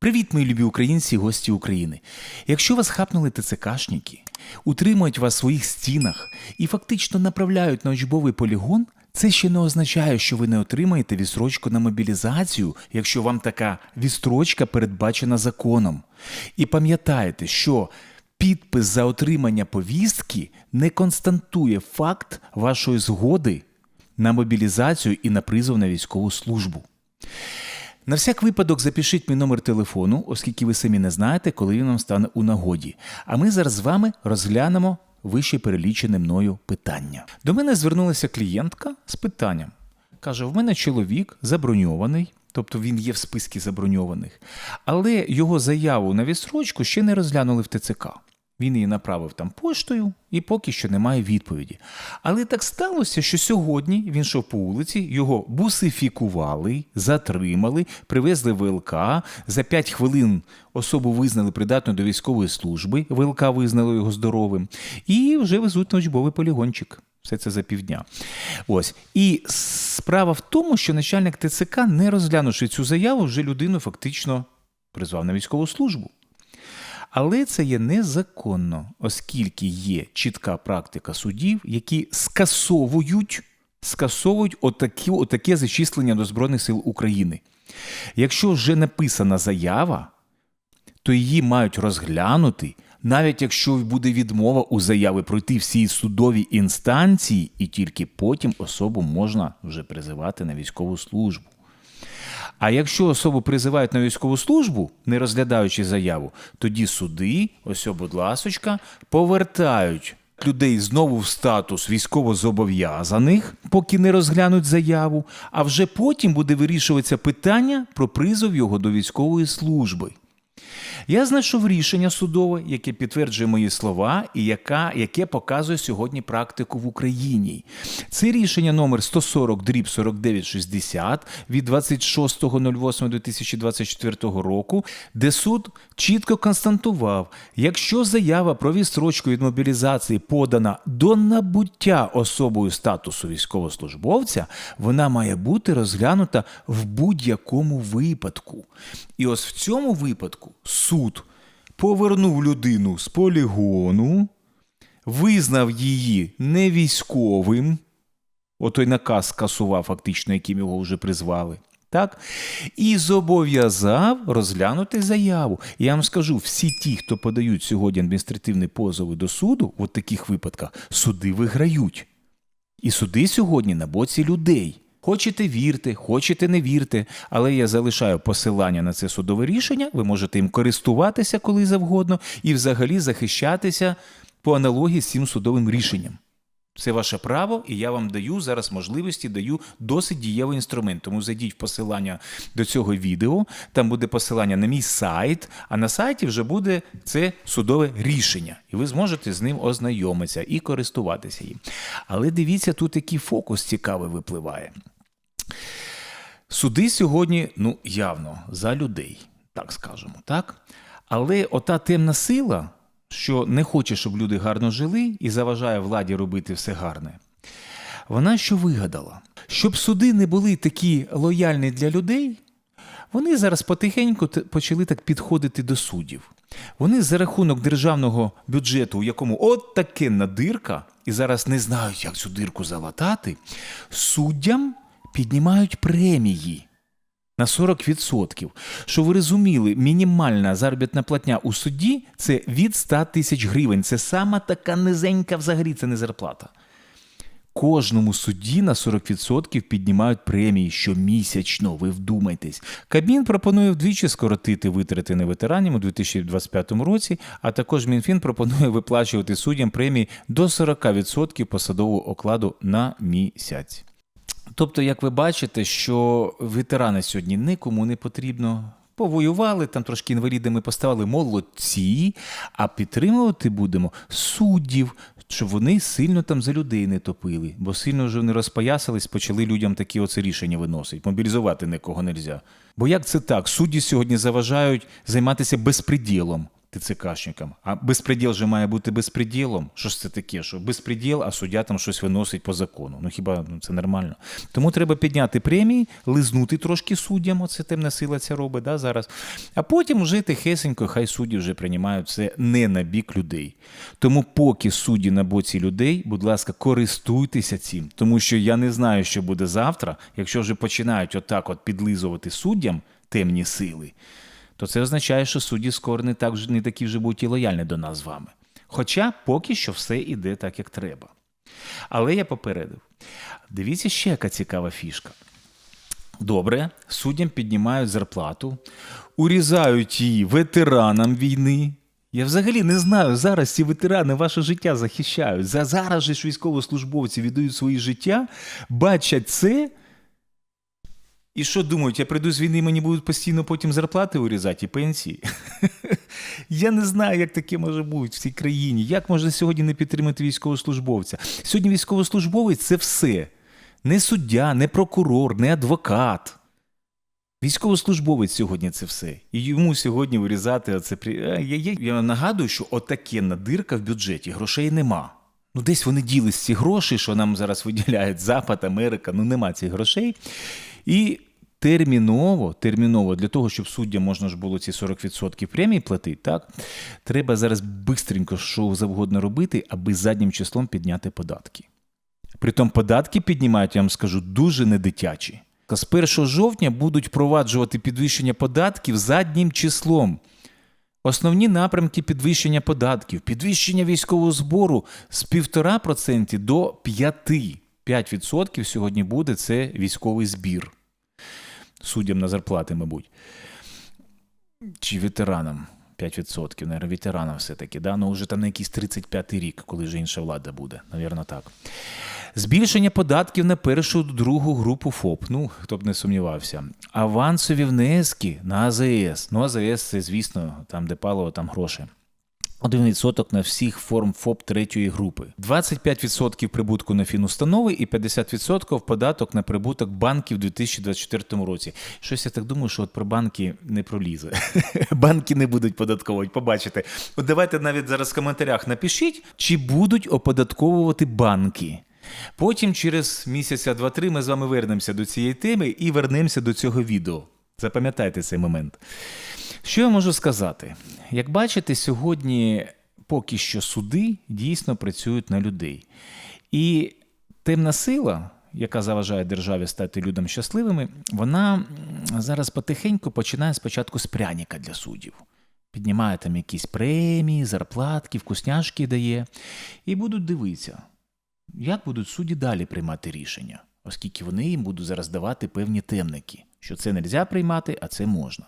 Привіт, мої любі українці і гості України. Якщо вас хапнули ТЦКшники, утримують вас в своїх стінах і фактично направляють на учбовий полігон, це ще не означає, що ви не отримаєте відстрочку на мобілізацію, якщо вам така відстрочка передбачена законом. І пам'ятайте, що підпис за отримання повістки не константує факт вашої згоди на мобілізацію і на призов на військову службу. На всяк випадок запишіть мій номер телефону, оскільки ви самі не знаєте, коли він вам стане у нагоді. А ми зараз з вами розглянемо вище перелічене мною питання. До мене звернулася клієнтка з питанням. Каже: в мене чоловік заброньований, тобто він є в списку заброньованих, але його заяву на відсрочку ще не розглянули в ТЦК. Він її направив там поштою і поки що немає відповіді. Але так сталося, що сьогодні він йшов по вулиці, його бусифікували, затримали, привезли ВЛК. За 5 хвилин особу визнали придатною до військової служби. ВЛК визнало його здоровим, і вже везуть на учбовий полігончик. Все це за півдня. Ось. І справа в тому, що начальник ТЦК, не розглянувши цю заяву, вже людину фактично призвав на військову службу. Але це є незаконно, оскільки є чітка практика судів, які скасовують скасовують отакі, отаке зачислення до Збройних сил України. Якщо вже написана заява, то її мають розглянути, навіть якщо буде відмова у заяви пройти всі судові інстанції, і тільки потім особу можна вже призивати на військову службу. А якщо особу призивають на військову службу, не розглядаючи заяву, тоді суди, ось, будь ласочка, повертають людей знову в статус військовозобов'язаних, поки не розглянуть заяву, а вже потім буде вирішуватися питання про призов його до військової служби. Я знайшов рішення судове, яке підтверджує мої слова і яка, яке показує сьогодні практику в Україні. Це рішення номер 140 дріб 4960 від 26.08.2024 року, де суд чітко констатував, якщо заява про відстрочку від мобілізації подана до набуття особою статусу військовослужбовця, вона має бути розглянута в будь-якому випадку. І ось в цьому випадку суд повернув людину з полігону, визнав її невійськовим, отой наказ скасував, фактично, яким його вже призвали. Так? І зобов'язав розглянути заяву. Я вам скажу, всі ті, хто подають сьогодні адміністративні позови до суду, в таких випадках, суди виграють. І суди сьогодні на боці людей. Хочете вірте, хочете не вірте, але я залишаю посилання на це судове рішення. Ви можете їм користуватися коли завгодно і взагалі захищатися по аналогії з цим судовим рішенням. Це ваше право, і я вам даю зараз можливості, даю досить дієвий інструмент. Тому зайдіть в посилання до цього відео. Там буде посилання на мій сайт, а на сайті вже буде це судове рішення, і ви зможете з ним ознайомитися і користуватися їм. Але дивіться, тут який фокус цікавий випливає. Суди сьогодні, ну, явно за людей, так скажемо, так? Але ота темна сила, що не хоче, щоб люди гарно жили і заважає владі робити все гарне, вона що вигадала? Щоб суди не були такі лояльні для людей, вони зараз потихеньку почали так підходити до суддів. Вони за рахунок державного бюджету, у якому от таке надирка, і зараз не знають, як цю дирку залатати, суддям піднімають премії на 40%. Що ви розуміли, мінімальна заробітна платня у суді це від 100 тисяч гривень. Це сама така низенька взагалі, це не зарплата. Кожному судді на 40% піднімають премії щомісячно, ви вдумайтесь. Кабмін пропонує вдвічі скоротити витрати на ветеранів у 2025 році, а також Мінфін пропонує виплачувати суддям премії до 40% посадового окладу на місяць. Тобто, як ви бачите, що ветерани сьогодні нікому не потрібно. Повоювали, там трошки інвалідами поставили молодці, а підтримувати будемо суддів, щоб вони сильно там за людей не топили, бо сильно вже вони розпоясались, почали людям такі оце рішення виносити. Мобілізувати нікого не можна. Бо як це так? Судді сьогодні заважають займатися безпреділом. ТЦКшникам. А безпреділ же має бути безпреділом. Що ж це таке? Що безпреділ, а суддя там щось виносить по закону. Ну хіба ну, це нормально? Тому треба підняти премії, лизнути трошки суддям, оце темна сила ця робить да, зараз. А потім вже тихесенько, хай судді вже приймають це не на бік людей. Тому, поки судді на боці людей, будь ласка, користуйтеся цим, тому що я не знаю, що буде завтра, якщо вже починають отак от підлизувати суддям темні сили, то це означає, що судді скоро не так не такі вже будуть і лояльні до нас з вами. Хоча поки що все йде так, як треба. Але я попередив. Дивіться ще яка цікава фішка. Добре, суддям піднімають зарплату, урізають її ветеранам війни. Я взагалі не знаю, зараз ці ветерани ваше життя захищають. За зараз же ж військовослужбовці віддають свої життя, бачать це. І що думають, я прийду з війни, мені будуть постійно потім зарплати урізати і пенсії? Я не знаю, як таке може бути в цій країні. Як можна сьогодні не підтримати військовослужбовця? Сьогодні військовослужбовець це все. Не суддя, не прокурор, не адвокат. Військовослужбовець сьогодні це все. І йому сьогодні вирізати оце. Е, Я, я, я нагадую, що отаке надирка в бюджеті, грошей нема. Ну, десь вони ділись ці гроші, що нам зараз виділяють Запад, Америка, ну нема цих грошей. І терміново, терміново, для того, щоб суддям можна ж було ці 40% премії платити, так, треба зараз бистренько що завгодно робити, аби заднім числом підняти податки. Притом податки піднімають, я вам скажу, дуже недитячі. З 1 жовтня будуть впроваджувати підвищення податків заднім числом. Основні напрямки підвищення податків, підвищення військового збору з 1,5% до 5%. 5% сьогодні буде це військовий збір. Суддям на зарплати, мабуть. Чи ветеранам 5%, наверное, ветеранам все-таки, да? ну вже там на якийсь 35-й рік, коли вже інша влада буде, навірно, так. Збільшення податків на першу другу групу ФОП. Ну, хто б не сумнівався. Авансові внески на АЗС. Ну, АЗС це, звісно, там, де паливо, там гроші. 1% на всіх форм ФОП третьої групи, 25% прибутку на фінустанови і 50% податок на прибуток банків у 2024 році. Щось я так думаю, що от про банки не пролізе. Банки не будуть податковувати. Побачите. От давайте навіть зараз в коментарях напишіть, чи будуть оподатковувати банки. Потім через місяця два-три ми з вами вернемося до цієї теми і вернемося до цього відео. Запам'ятайте цей момент. Що я можу сказати? Як бачите, сьогодні поки що суди дійсно працюють на людей. І темна сила, яка заважає державі стати людям щасливими, вона зараз потихеньку починає спочатку з пряніка для суддів. Піднімає там якісь премії, зарплатки, вкусняшки дає. І будуть дивитися, як будуть судді далі приймати рішення, оскільки вони їм будуть зараз давати певні темники, що це не можна приймати, а це можна.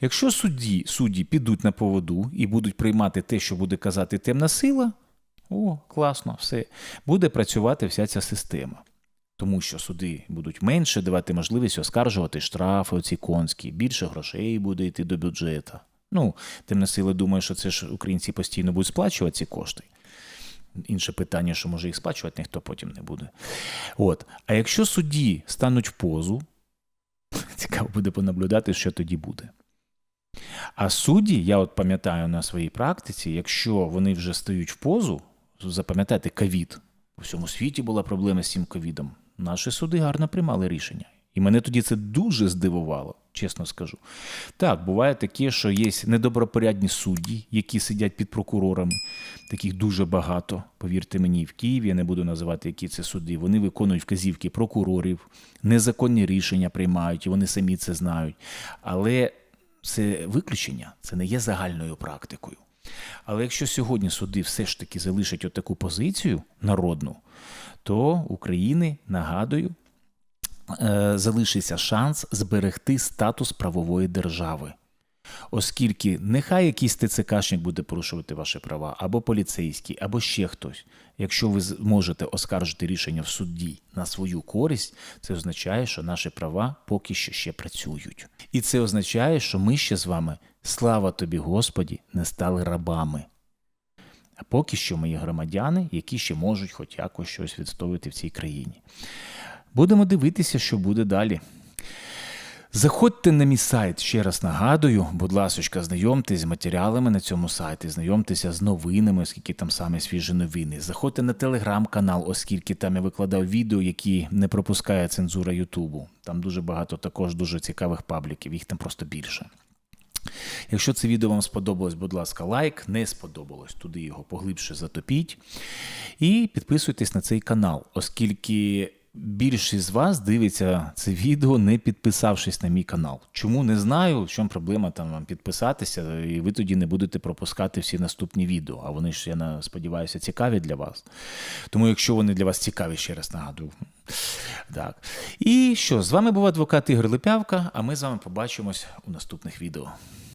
Якщо судді, судді підуть на поводу і будуть приймати те, що буде казати темна сила, о, класно, все, буде працювати вся ця система. Тому що суди будуть менше давати можливість оскаржувати штрафи, оці конські, більше грошей буде йти до бюджету. Ну, темна сила думає, що це ж українці постійно будуть сплачувати ці кошти. Інше питання, що може їх сплачувати, ніхто потім не буде. От. А якщо судді стануть в позу, цікаво буде понаблюдати, що тоді буде. А судді, я от пам'ятаю на своїй практиці, якщо вони вже стають в позу, запам'ятайте ковід. У всьому світі була проблема з цим ковідом. Наші суди гарно приймали рішення. І мене тоді це дуже здивувало, чесно скажу. Так, буває таке, що є недобропорядні судді, які сидять під прокурорами. Таких дуже багато. Повірте мені, в Києві я не буду називати, які це суди. Вони виконують вказівки прокурорів, незаконні рішення приймають, і вони самі це знають. Але це виключення, це не є загальною практикою. Але якщо сьогодні суди все ж таки залишать отаку позицію народну, то України, нагадую, залишиться шанс зберегти статус правової держави. Оскільки нехай якийсь ТЦКшник буде порушувати ваші права, або поліцейський, або ще хтось. Якщо ви зможете оскаржити рішення в суді на свою користь, це означає, що наші права поки що ще працюють. І це означає, що ми ще з вами, слава тобі, Господі, не стали рабами. А поки що ми є громадяни, які ще можуть хоч якось щось відстоювати в цій країні. Будемо дивитися, що буде далі. Заходьте на мій сайт, ще раз нагадую, будь ласка, знайомтесь з матеріалами на цьому сайті, знайомтеся з новинами, оскільки там саме свіжі новини. Заходьте на телеграм-канал, оскільки там я викладав відео, які не пропускає цензура Ютубу. Там дуже багато також дуже цікавих пабліків, їх там просто більше. Якщо це відео вам сподобалось, будь ласка, лайк. Не сподобалось, туди його поглибше затопіть. І підписуйтесь на цей канал, оскільки більшість з вас дивиться це відео, не підписавшись на мій канал. Чому не знаю, в чому проблема там вам підписатися, і ви тоді не будете пропускати всі наступні відео. А вони ж, я сподіваюся, цікаві для вас. Тому, якщо вони для вас цікаві, ще раз нагадую. Так. І що, з вами був адвокат Ігор Липявка, а ми з вами побачимось у наступних відео.